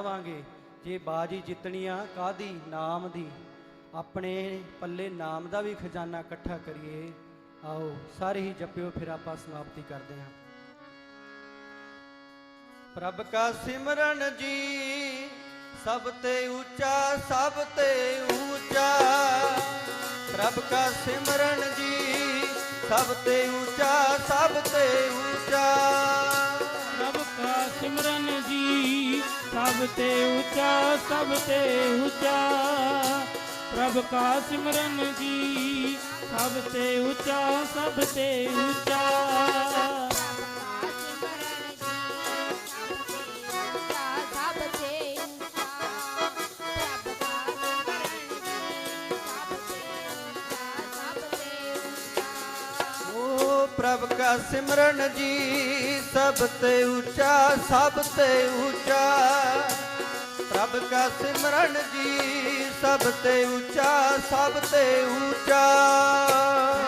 ਆਵਾਂਗੇ। ਜੇ ਬਾਜੀ ਆ ਕਾਦੀ ਨਾਮ ਦੀ। ਆਪਣੇ ਪੱਲੇ ਨਾਮ ਦਾ ਵੀ ਖਜ਼ਾਨਾ ਇਕੱਠਾ ਕਰੀਏ। ਆਓ, ਸਾਰੇ ਹੀ ਜਪਿਓ, ਫਿਰ ਆਪਾਂ ਸਮਾਪਤੀ ਕਰਦੇ ਹਾਂ। ਪ੍ਰਭ ਕਾ ਸਿਮਰਨ ਜੀ, ਸਭ ਤੇ ਉੱਚਾ, ਸਭ ਤੇ ਉੱਚਾ। ਪ੍ਰਭ ਕਾ ਸਿਮਰਨ ਜੀ, ਸਭ ਤੇ ਉੱਚਾ, ਸਭ ਤੇ ਉੱਚਾ। ਸਭ ਤੇ ਉੱਚਾ, ਸਭ ਤੇ ਉੱਚਾ। ਪ੍ਰਭ ਕਾ ਸਿਮਰਨ ਜੀ, ਸਭ ਤੇ ਉੱਚਾ, ਸਭ ਤੇ ਉੱਚਾ। ਪ੍ਰਭ ਕਾ ਸਿਮਰਨ ਜੀ, ਸਭ ਤੇ ਉੱਚਾ, ਸਭ ਤੇ ਉੱਚਾ। ਪ੍ਰਭ ਕਾ ਸਿਮਰਨ ਜੀ, ਸਭ ਤੇ ਉੱਚਾ, ਸਭ ਤੇ ਉੱਚਾ।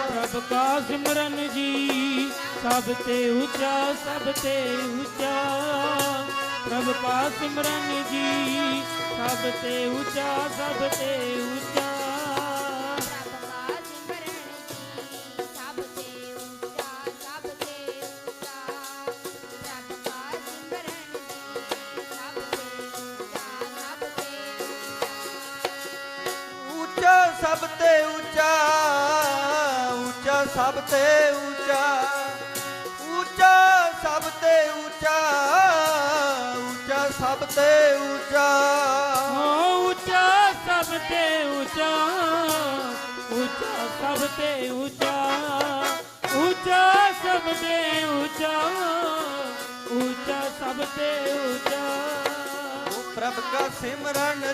ਪ੍ਰਭ ਕਾ ਸਿਮਰਨ ਜੀ, ਸਭ ਤੇ ਉੱਚਾ, ਸਭ ਤੇ ਉੱਚਾ। ਪ੍ਰਭ ਕਾ ਸਿਮਰਨ ਜੀ, ਸਭ ਤੇ ਉੱਚਾ, ਸਭ ਤੇ ਉੱਚਾ। ਸਭ ਤੇ ਉੱਚਾ ਉੱਚਾ ਸਭ ਤੇ ਉੱਚਾ ਉੱਚਾ ਸਭ ਤੇ ਉੱਚਾ ਉੱਚਾ ਸਭ ਤੇ ਉੱਚਾ। ਓ ਉੱਚਾ ਸਭ ਤੇ ਉੱਚਾ ਉੱਚਾ ਸਭ ਤੇ ਉੱਚਾ ਉੱਚਾ ਸਭ ਤੇ ਉੱਚਾ ਉੱਚਾ ਸਭ ਤੇ ਉੱਚਾ। ਪ੍ਰਭ ਕਾ ਸਿਮਰਨ